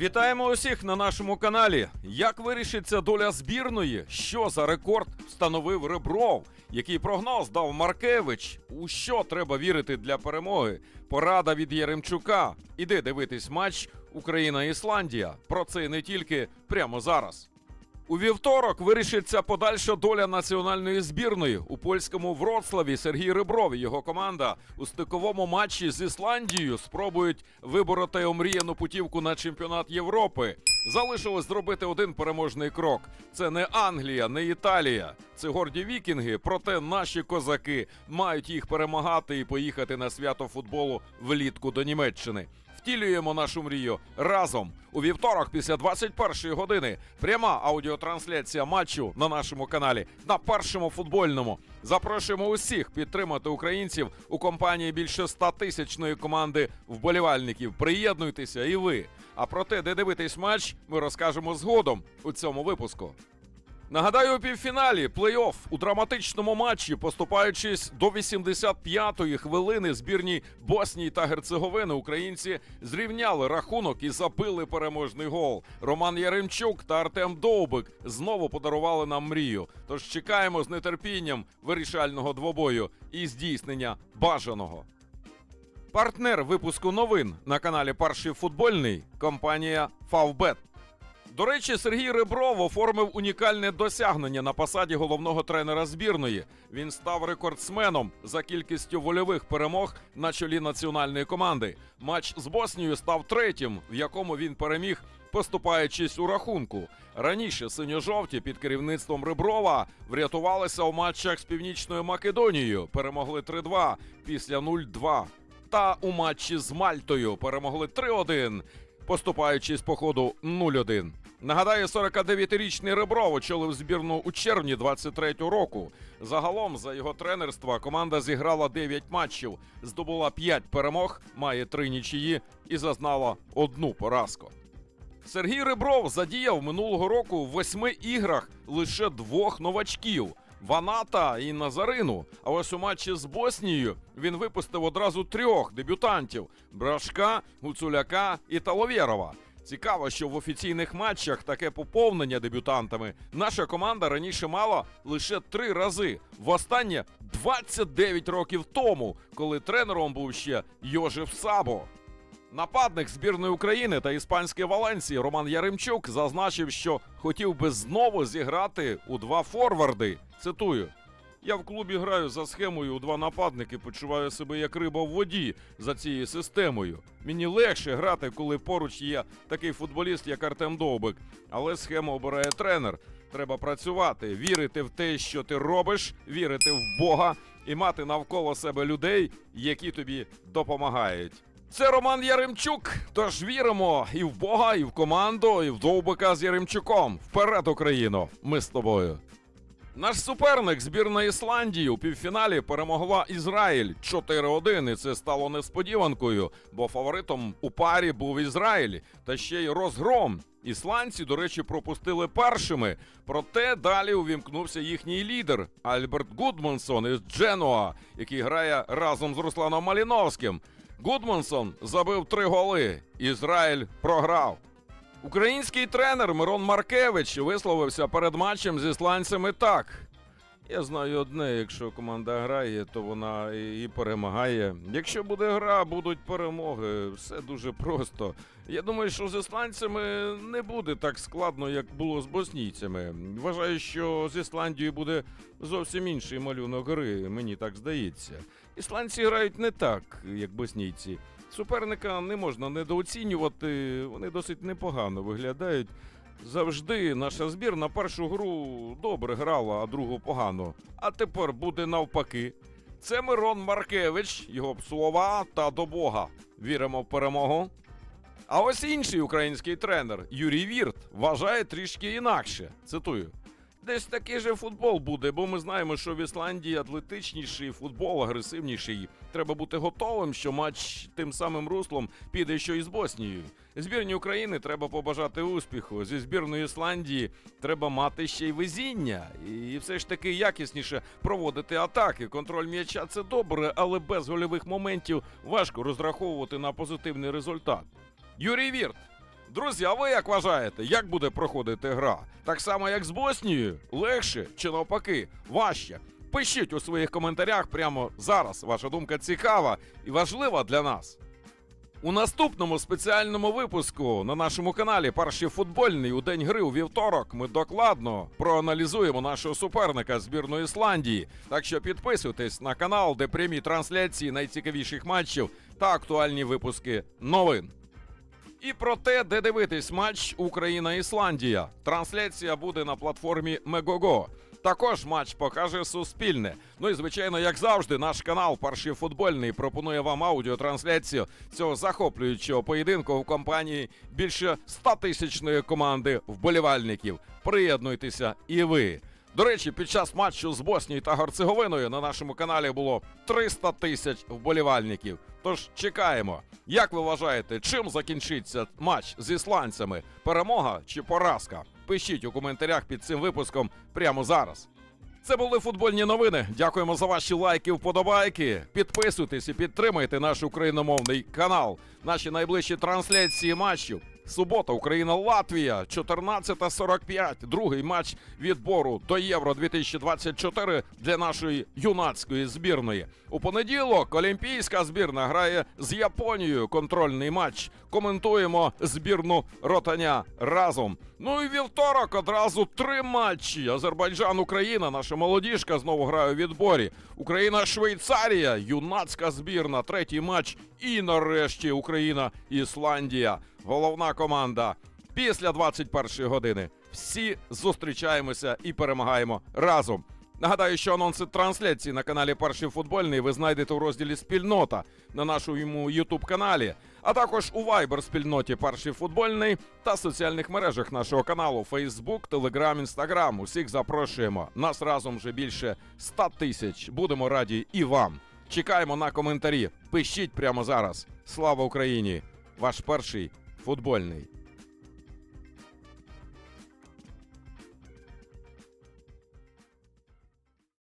Вітаємо усіх на нашому каналі. Як вирішиться доля збірної? Що за рекорд встановив Ребров? Який прогноз дав Маркевич? У що треба вірити для перемоги? Порада від Яремчука. Іди дивитись матч Україна-Ісландія. Про це не тільки прямо зараз. У вівторок вирішиться подальша доля національної збірної у польському Вроцлаві. Сергій Ребров і його команда у стиковому матчі з Ісландією спробують вибороти омріяну путівку на чемпіонат Європи. Залишилось зробити один переможний крок. Це не Англія, не Італія. Це горді вікінги. Проте наші козаки мають їх перемагати і поїхати на свято футболу влітку до Німеччини. Втілюємо нашу мрію разом у вівторок після 21-ї години. Пряма аудіотрансляція матчу на нашому каналі на першому футбольному. Запрошуємо усіх підтримати українців у компанії більше 100-тисячної команди вболівальників. Приєднуйтеся і ви. А про те, де дивитись матч, ми розкажемо згодом у цьому випуску. Нагадаю, у півфіналі плей-офф у драматичному матчі, поступаючись до 85-ї хвилини збірні Боснії та Герцеговини, українці зрівняли рахунок і забили переможний гол. Роман Яремчук та Артем Довбик знову подарували нам мрію. Тож чекаємо з нетерпінням вирішального двобою і здійснення бажаного. Партнер випуску новин на каналі Перший футбольний компанія Фавбет. До речі, Сергій Ребров оформив унікальне досягнення на посаді головного тренера збірної. Він став рекордсменом за кількістю вольових перемог на чолі національної команди. Матч з Боснією став третім, в якому він переміг, поступаючись у рахунку. Раніше синьо-жовті під керівництвом Реброва врятувалися у матчах з Північною Македонією. Перемогли 3-2 після 0-2. Та у матчі з Мальтою перемогли 3-1 поступаючись по ходу 0-1. Нагадаю, 49-річний Ребров очолив збірну у червні 23-го року. Загалом за його тренерства команда зіграла 9 матчів, здобула 5 перемог, має 3 нічиї і зазнала одну поразку. Сергій Ребров задіяв минулого року в восьми іграх лише двох новачків. Ваната і Назарину. А ось у матчі з Боснією він випустив одразу трьох дебютантів: Брашка, Гуцуляка і Таловєрова. Цікаво, що в офіційних матчах таке поповнення дебютантами наша команда раніше мала лише три рази. Востаннє 29 років тому, коли тренером був ще Йожеф Сабо. Нападник збірної України та іспанської Валенції Роман Яремчук зазначив, що хотів би знову зіграти у два форварди. Цитую. Я в клубі граю за схемою у два нападники, почуваю себе як риба в воді за цією системою. Мені легше грати, коли поруч є такий футболіст, як Артем Довбик. Але схему обирає тренер. Треба працювати, вірити в те, що ти робиш, вірити в Бога і мати навколо себе людей, які тобі допомагають. Це Роман Яремчук. Тож віримо і в Бога, і в команду, і в Довбика з Яремчуком. Вперед, Україно! Ми з тобою. Наш суперник збірна Ісландії у півфіналі перемогла Ізраїль 4-1, і це стало несподіванкою, бо фаворитом у парі був Ізраїль та ще й розгром. Ісландці, до речі, пропустили першими. Проте далі увімкнувся їхній лідер Альберт Гудмансон із Дженуа, який грає разом з Русланом Маліновським. Гудмансон забив три голи. Ізраїль програв. Український тренер Мирон Маркевич висловився перед матчем з ісландцями так. Я знаю одне, якщо команда грає, то вона і перемагає. Якщо буде гра, будуть перемоги. Все дуже просто. Я думаю, що з ісландцями не буде так складно, як було з боснійцями. Вважаю, що з Ісландією буде зовсім інший малюнок гри, мені так здається. Ісландці грають не так, як боснійці. Суперника не можна недооцінювати, вони досить непогано виглядають. Завжди наша збірна першу гру добре грала, а другу погано. А тепер буде навпаки. Це Мирон Маркевич, його слова та до Бога. Віримо в перемогу. А ось інший український тренер Юрій Вірт вважає трішки інакше. Цитую. Десь такий же футбол буде, бо ми знаємо, що в Ісландії атлетичніший футбол, агресивніший. Треба бути готовим, що матч тим самим руслом піде, що і з Боснією. Збірні України треба побажати успіху. Зі збірної Ісландії треба мати ще й везіння. І все ж таки якісніше проводити атаки. Контроль м'яча це добре, але без гольових моментів важко розраховувати на позитивний результат. Юрій Вірт Друзі, а ви як вважаєте, як буде проходити гра? Так само, як з Боснією? Легше чи навпаки, важче? Пишіть у своїх коментарях прямо зараз. Ваша думка цікава і важлива для нас. У наступному спеціальному випуску на нашому каналі Перший футбольний у день гри у вівторок ми докладно проаналізуємо нашого суперника збірної Ісландії. Так що підписуйтесь на канал, де прямі трансляції найцікавіших матчів та актуальні випуски новин. І про те, де дивитись матч Україна-Ісландія. Трансляція буде на платформі Мегого. Також матч покаже Суспільне. Ну і звичайно, як завжди, наш канал Перший футбольний пропонує вам аудіотрансляцію цього захоплюючого поєдинку в компанії більше 100 тисячної команди вболівальників. Приєднуйтеся і ви. До речі, під час матчу з Боснією та Герцеговиною на нашому каналі було 300 тисяч вболівальників. Тож чекаємо. Як ви вважаєте, чим закінчиться матч з ісландцями? Перемога чи поразка? Пишіть у коментарях під цим випуском прямо зараз. Це були футбольні новини. Дякуємо за ваші лайки, вподобайки. Підписуйтесь і підтримайте наш україномовний канал. Наші найближчі трансляції матчів. Субота, Україна, Латвія, 14.45. Другий матч відбору до Євро 2024 для нашої юнацької збірної. У понеділок Олімпійська збірна грає з Японією. Контрольний матч. Коментуємо збірну ротаня разом. Ну і вівторок одразу три матчі. Азербайджан, Україна, наша молодіжка знову грає у відборі. Україна, Швейцарія, юнацька збірна. Третій матч. І нарешті Україна, Ісландія. Головна команда. Після 21 години всі зустрічаємося і перемагаємо разом. Нагадаю, що анонси трансляції на каналі Перший футбольний ви знайдете у розділі Спільнота на нашому Ютуб каналі, а також у Viber спільноті Перший футбольний та соціальних мережах нашого каналу Facebook, Telegram, Instagram. Усіх запрошуємо. Нас разом вже більше 100 тисяч. Будемо раді і вам. Чекаємо на коментарі. Пишіть прямо зараз. Слава Україні! Ваш перший футбольний.